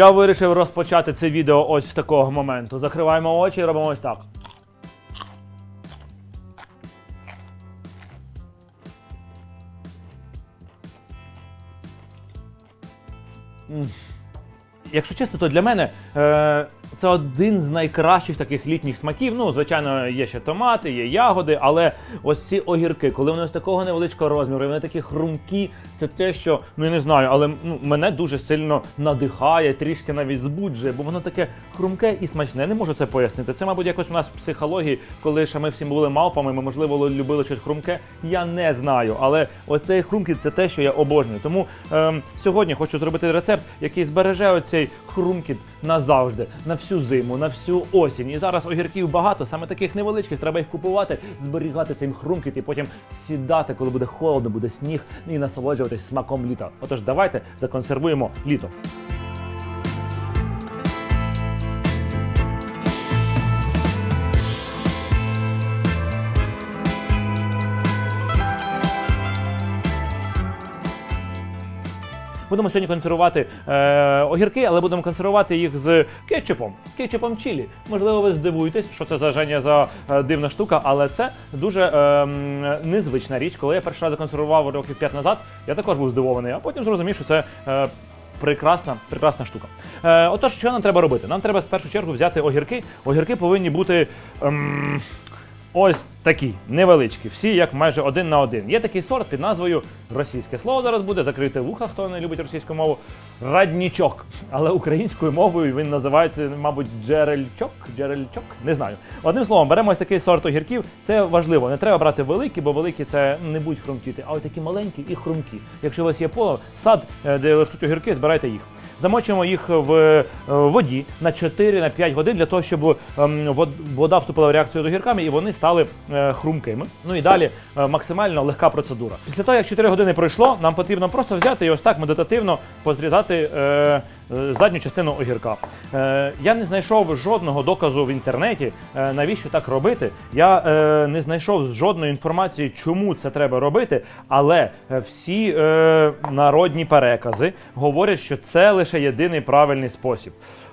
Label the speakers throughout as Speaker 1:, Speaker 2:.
Speaker 1: Я вирішив розпочати це відео ось з такого моменту. Закриваємо очі і робимо ось так. Якщо чесно, то для мене е, це один з найкращих таких літніх смаків. Ну, звичайно, є ще томати, є ягоди, але ось ці огірки, коли вони з такого невеличкого розміру, вони такі хрумкі, це те, що ну я не знаю, але ну, мене дуже сильно надихає, трішки навіть збуджує, бо воно таке хрумке і смачне. Я не можу це пояснити. Це, мабуть, якось у нас в психології, коли ще ми всі були мавпами, ми можливо любили щось хрумке. Я не знаю. Але ось цей хрумкіт це те, що я обожнюю. Тому ем, сьогодні хочу зробити рецепт, який збереже оцей хрумкіт назавжди, на всю зиму, на всю осінь. І зараз огірків багато, саме таких невеличких. Треба їх купувати, зберігати цей хрумкіт і потім сідати, коли буде холодно, буде сніг, і насолоджуватись смаком літа. Отож, давайте законсервуємо літо. Будемо сьогодні консервувати е, огірки, але будемо консервувати їх з кетчупом, з кетчупом чилі. Можливо, ви здивуєтесь, що це за за е, дивна штука, але це дуже е, незвична річ. Коли я перший раз законсервував років 5 назад, я також був здивований, а потім зрозумів, що це. Е, Прекрасна, прекрасна штука. Е, отож, що нам треба робити? Нам треба в першу чергу взяти огірки. Огірки повинні бути ем, ось такі, невеличкі, всі як майже один на один. Є такий сорт під назвою російське слово зараз буде, закрити вуха, хто не любить російську мову. Раднічок. Але українською мовою він називається, мабуть, джерельчок. Джерельчок, не знаю. Одним словом, беремо ось такий сорт огірків. Це важливо. Не треба брати великі, бо великі це не будуть хрумкіти, а ось такі маленькі і хрумкі. Якщо у вас є поле, сад, е, де ростуть огірки, збирайте їх. Замочуємо їх в е, воді на 4-5 годин для того, щоб ем, вода вступила в реакцію з огірками і вони стали е, хрумкими. Ну і далі е, максимально легка процедура. Після того, як 4 години пройшло, нам потрібно просто взяти і ось так медитативно позрізати задню частину огірка. Е, я не знайшов жодного доказу в інтернеті, е, навіщо так робити. Я е, не знайшов жодної інформації, чому це треба робити, але е, всі е, народні перекази говорять, що це лише єдиний правильний спосіб.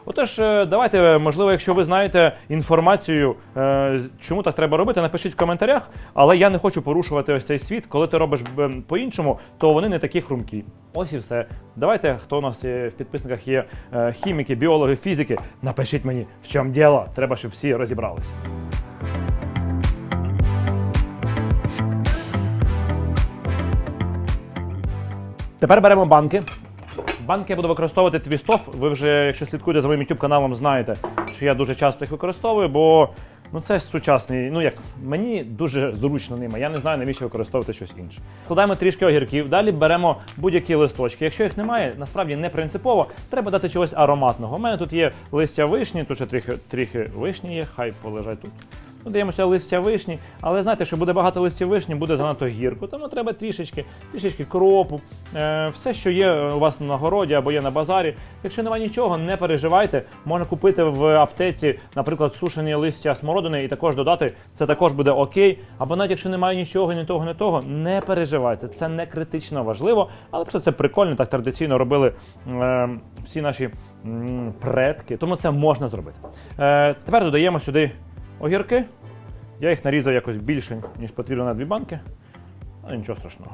Speaker 1: Отож, е, давайте, можливо, якщо ви знаєте інформацію, е, чому так треба робити, напишіть в коментарях. Але я не хочу порушувати ось цей світ. Коли ти робиш е, по-іншому, то вони не такі хрумкі. Ось і все. Давайте, хто у нас є в підписниках є е, хіміки, біологи, фізики, напишіть мені, в чому діло. Треба, щоб всі розібралися. Тепер беремо банки. Банки я буду використовувати твістов. Ви вже, якщо слідкуєте за моїм YouTube каналом, знаєте, що я дуже часто їх використовую, бо ну це сучасний. Ну як мені дуже зручно ними. Я не знаю, навіщо використовувати щось інше. Складаємо трішки огірків. Далі беремо будь-які листочки. Якщо їх немає, насправді не принципово. Треба дати чогось ароматного. У мене тут є листя вишні, тут ще трохи, трохи вишні є, хай полежать тут. Даємо листя вишні, але знаєте, що буде багато листів вишні, буде занадто гірко. Тому треба трішечки, трішечки кропу, е, все, що є у вас на городі або є на базарі. Якщо немає нічого, не переживайте. Можна купити в аптеці, наприклад, сушені листя смородини і також додати. Це також буде окей. Або навіть якщо немає нічого, ні того, ні того, не переживайте. Це не критично важливо, але просто це прикольно, так традиційно робили е, всі наші предки. Тому це можна зробити. Е, тепер додаємо сюди огірки. Я їх нарізав якось більше, ніж потрібно на дві банки. Але нічого страшного.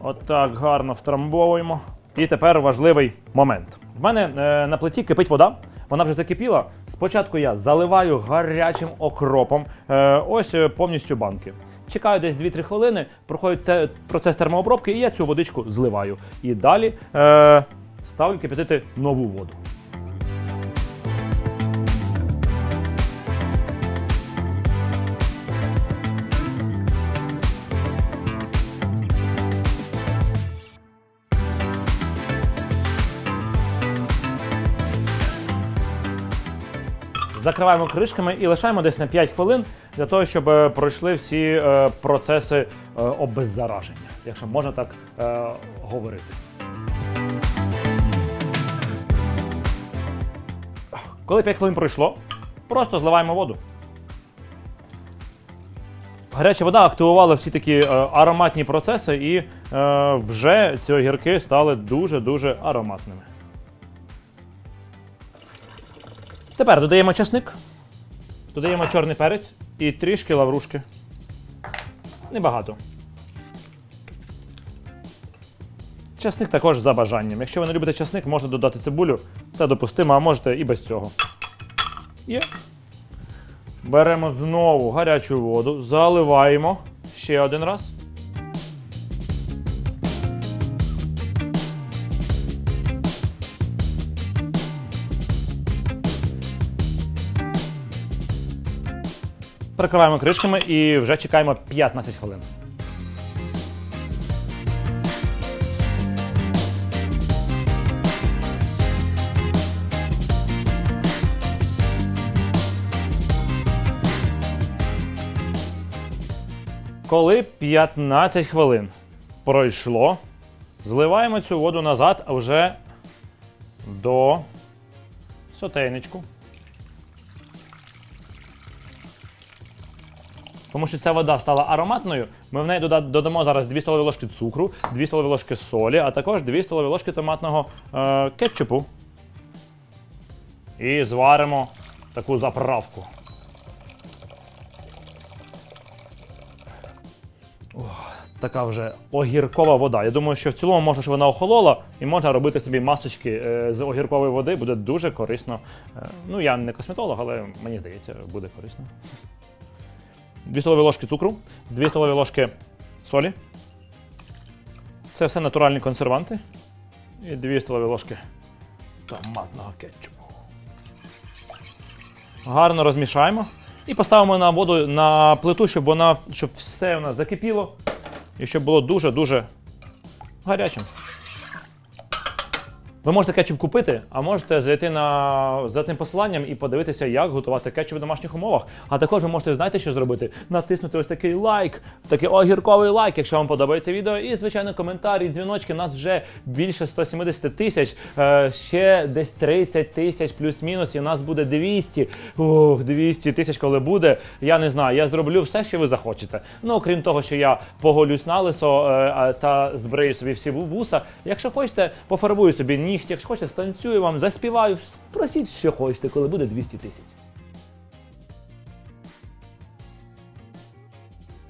Speaker 1: Отак гарно втрамбовуємо. І тепер важливий момент. В мене е, на плиті кипить вода. Вона вже закипіла. Спочатку я заливаю гарячим окропом е, ось е, повністю банки. Чекаю десь 2-3 хвилини, проходить те, процес термообробки, і я цю водичку зливаю. І далі е, ставлю кипятити нову воду. Закриваємо кришками і лишаємо десь на 5 хвилин для того, щоб е, пройшли всі е, процеси е, обеззараження, якщо можна так говорити. Коли 5 хвилин пройшло, просто зливаємо воду. Гаряча вода активувала всі такі ароматні процеси, і вже ці огірки стали дуже-дуже ароматними. Тепер додаємо часник, додаємо чорний перець і трішки лаврушки. Небагато. Часник також за бажанням. Якщо ви не любите часник, можна додати цибулю. Це допустимо, а можете і без цього. Є. Беремо знову гарячу воду, заливаємо ще один раз. Прикриваємо кришками і вже чекаємо 15 хвилин. Коли 15 хвилин пройшло, зливаємо цю воду назад, вже до сотейничку. Тому що ця вода стала ароматною, ми в неї додамо зараз 2 столові ложки цукру, 2 столові ложки солі, а також 2 столові ложки томатного е, кетчупу. І зваримо таку заправку. така вже огіркова вода. Я думаю, що в цілому можна, щоб вона охолола, і можна робити собі масочки е, з огіркової води, буде дуже корисно. Е, Ну, я не косметолог, але мені здається, буде корисно. 2 столові ложки цукру, 2 столові ложки солі. Це все натуральні консерванти. І 2 столові ложки томатного кетчупу. Гарно розмішаємо. І поставимо на воду на плиту, щоб вона, щоб все у нас закипіло. І щоб було дуже-дуже гарячим. Ви можете кетчуп купити, а можете зайти на, за цим посиланням і подивитися, як готувати кетчуп в домашніх умовах. А також ви можете знаєте, що зробити? Натиснути ось такий лайк, такий огірковий лайк, якщо вам подобається відео. І, звичайно, коментарі, дзвіночки. Нас вже більше 170 тисяч, е, ще десь 30 тисяч плюс-мінус, і нас буде 200. Ух, 200 тисяч, коли буде. Я не знаю, я зроблю все, що ви захочете. Ну, окрім того, що я поголюсь на лисо е, та збрию собі всі вуса. Якщо хочете, пофарбую собі нігті, якщо хочете, станцюю вам, заспіваю. Просіть, що хочете, коли буде 200 тисяч.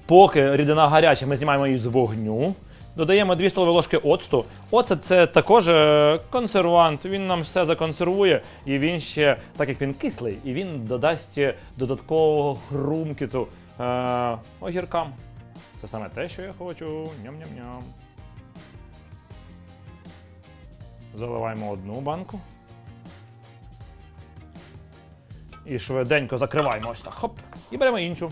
Speaker 1: Поки рідина гаряча, ми знімаємо її з вогню. Додаємо 2 столові ложки оцту. Оцет це також е, консервант. Він нам все законсервує, і він ще, так як він кислий, і він додасть додаткового хрумкіту е, огіркам. Це саме те, що я хочу. Ням-ням-ням. Заливаємо одну банку. І швиденько закриваємо ось так. Хоп. І беремо іншу.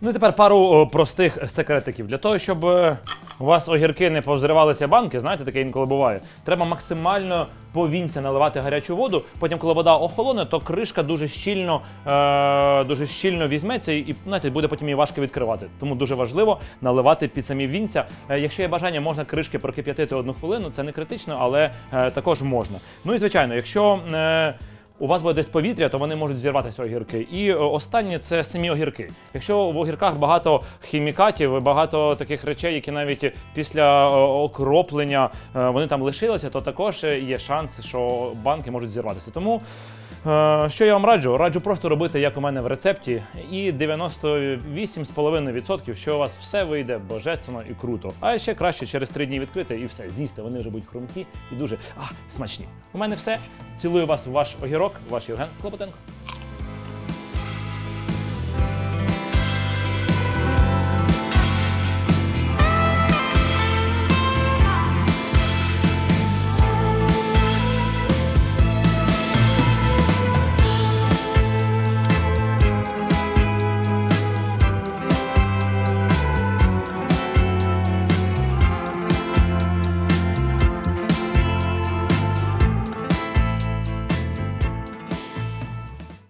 Speaker 1: Ну і тепер пару простих секретиків. Для того, щоб е, у вас огірки не повзривалися банки, знаєте, таке інколи буває. Треба максимально повінця наливати гарячу воду. Потім, коли вода охолоне, то кришка дуже щільно, е, дуже щільно візьметься і знаєте, буде потім її важко відкривати. Тому дуже важливо наливати під самі вінця. Е, якщо є бажання, можна кришки прокип'ятити одну хвилину. Це не критично, але е, також можна. Ну і звичайно, якщо. Е, у вас буде десь повітря, то вони можуть зірватися огірки. І е, останнє це самі огірки. Якщо в огірках багато хімікатів, багато таких речей, які навіть після е, окроплення е, вони там лишилися, то також є шанс, що банки можуть зірватися. Тому що я вам раджу? Раджу просто робити, як у мене в рецепті, і 98,5%, що у вас все вийде божественно і круто. А ще краще через три дні відкрити і все, з'їсти. Вони вже будуть хрумкі і дуже а, смачні. У мене все. Цілую вас ваш огірок, ваш Євген Клопотенко.